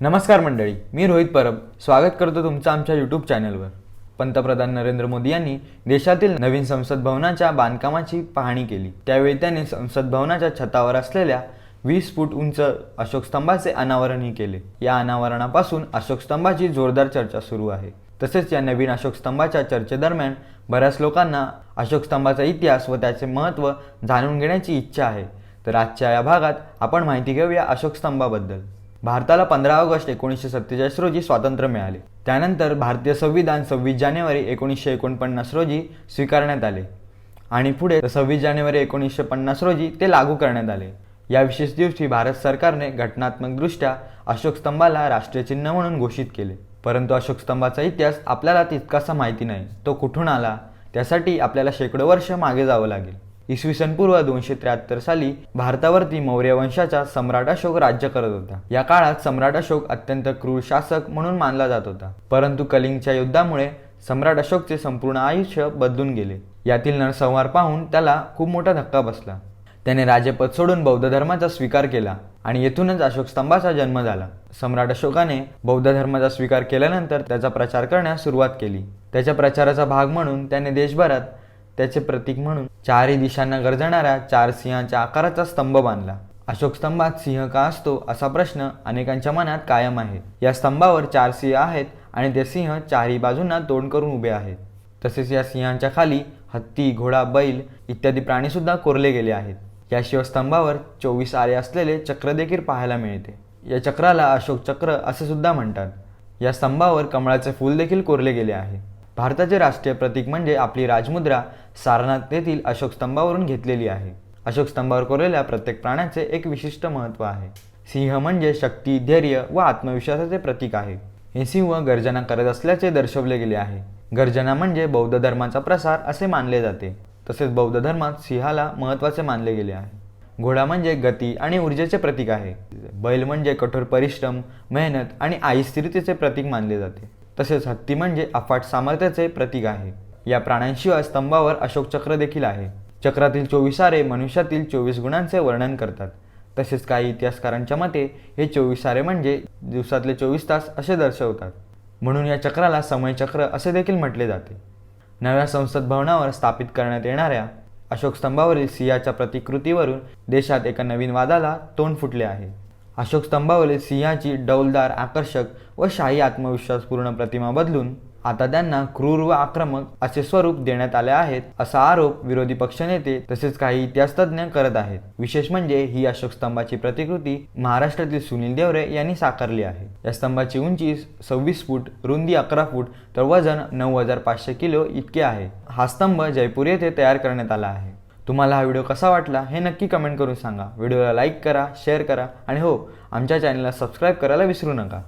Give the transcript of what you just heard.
नमस्कार मंडळी मी रोहित परब. स्वागत करतो तुमचं आमच्या यूट्यूब चॅनलवर पंतप्रधान नरेंद्र मोदी यांनी देशातील नवीन संसद भवनाच्या बांधकामाची पाहणी केली. त्यावेळी त्यांनी संसद भवनाच्या छतावर असलेल्या वीस फूट उंच अशोक स्तंभाचे अनावरणही केले. या अनावरणापासून अशोक स्तंभाची जोरदार चर्चा सुरू आहे. तसेच या नवीन अशोक स्तंभाच्या चर्चेदरम्यान बऱ्याच लोकांना अशोक स्तंभाचा इतिहास व त्याचे महत्त्व जाणून घेण्याची इच्छा आहे. तर आजच्या या भागात आपण माहिती घेऊया अशोक स्तंभाबद्दल. भारताला पंधरा ऑगस्ट एकोणीसशे सत्तेचाळीस रोजी स्वातंत्र्य मिळाले. त्यानंतर भारतीय संविधान सव्वीस जानेवारी एकोणीसशे एकोणपन्नास रोजी स्वीकारण्यात आले. आणि पुढे सव्वीस जानेवारी एकोणीसशे पन्नास रोजी ते लागू करण्यात आले. या विशेष दिवशी भारत सरकारने घटनात्मकदृष्ट्या अशोक स्तंभाला राष्ट्रीय चिन्ह म्हणून घोषित केले. परंतु अशोक स्तंभाचा इतिहास आपल्याला तितकासा माहिती नाही. तो कुठून आला? त्यासाठी आपल्याला शेकडो वर्ष मागे जावं लागेल. इसवी सन पूर्व दोनशे त्र्याहत्तर साली भारतावरती मौर्य वंशाचा सम्राट अशोक राज्य करत होता. या काळात सम्राट अशोक अत्यंत क्रूर शासक म्हणून मानला जात होता. परंतु कलिंगच्या युद्धामुळे सम्राट अशोकचे संपूर्ण आयुष्य बदलून गेले. यातील नरसंहार पाहून त्याला खूप मोठा धक्का बसला. त्याने राजेपद सोडून बौद्ध धर्माचा स्वीकार केला आणि येथूनच अशोक स्तंभाचा जन्म झाला. सम्राट अशोकाने बौद्ध धर्माचा स्वीकार केल्यानंतर त्याचा प्रचार करण्यास सुरुवात केली. त्याच्या प्रचाराचा भाग म्हणून त्याने देशभरात त्याचे प्रतीक म्हणून चारही दिशांना गरजणाऱ्या चार सिंहाच्या आकाराचा स्तंभ बांधला. अशोक स्तंभात सिंह का असतो असा प्रश्न अनेकांच्या मनात कायम आहे. या स्तंभावर चार सिंह आहेत आणि ते सिंह चारही बाजूंना तोंड करून उभे आहेत. तसेच या सिंहांच्या खाली हत्ती घोडा बैल इत्यादी प्राणीसुद्धा कोरले गेले आहेत. या स्तंभावर चोवीस आरे असलेले चक्र देखील पाहायला मिळते. या चक्राला अशोक चक्र असे सुद्धा म्हणतात. या स्तंभावर कमळाचे फूल देखील कोरले गेले आहे. भारताचे राष्ट्रीय प्रतीक म्हणजे आपली राजमुद्रा सारनाथ येथील अशोक स्तंभावरून घेतलेली आहे. अशोक स्तंभावर कोरलेल्या प्रत्येक प्राण्याचे एक विशिष्ट महत्त्व आहे. सिंह म्हणजे शक्ती धैर्य व आत्मविश्वासाचे प्रतीक आहे. हे सिंह गर्जना करत असल्याचे दर्शवले गेले आहे. गर्जना म्हणजे बौद्ध धर्माचा प्रसार असे मानले जाते. तसेच बौद्ध धर्मात सिंहाला महत्त्वाचे मानले गेले आहे. घोडा म्हणजे गती आणि ऊर्जेचे प्रतीक आहे. बैल म्हणजे कठोर परिश्रम मेहनत आणि आई स्थिरतेचे प्रतीक मानले जाते. तसेच हत्ती म्हणजे अफाट सामर्थ्याचे प्रतीक आहे. या प्राण्यांशिवाय स्तंभावर अशोक चक्र देखील आहे. चक्रातील चोवीसारे मनुष्यातील चोवीस गुणांचे वर्णन करतात. तसेच काही इतिहासकारांच्या मते हे चोवीसारे म्हणजे दिवसातले चोवीस तास असे दर्शवतात. म्हणून या चक्राला समयचक्र असे देखील म्हटले जाते. नव्या संसद भवनावर स्थापित करण्यात येणाऱ्या अशोक स्तंभावरील सिंहाच्या प्रतिकृतीवरून देशात एका नवीन वादाला तोंड फुटले आहे. अशोक स्तंभावरील सिंहाची डौलदार आकर्षक व शाही आत्मविश्वासपूर्ण प्रतिमा बदलून आता त्यांना क्रूर व आक्रमक असे स्वरूप देण्यात आले आहेत असा आरोप विरोधी पक्षनेते तसेच काही इतिहासतज्ञ करत आहेत. विशेष म्हणजे ही अशोक स्तंभाची प्रतिकृती महाराष्ट्रातील सुनील देवरे यांनी साकारली आहे. या स्तंभाची उंची सव्वीस फूट रुंदी अकरा फूट तर वजन नऊ हजार पाचशे किलो इतके आहे. हा स्तंभ जयपूर येथे तयार करण्यात आला आहे. तुम्हाला हा व्हिडिओ कसा वाटला हे नक्की कमेंट करून सांगा. व्हिडिओला लाईक करा शेअर करा आणि हो आमच्या चॅनलला सबस्क्राईब करायला विसरू नका.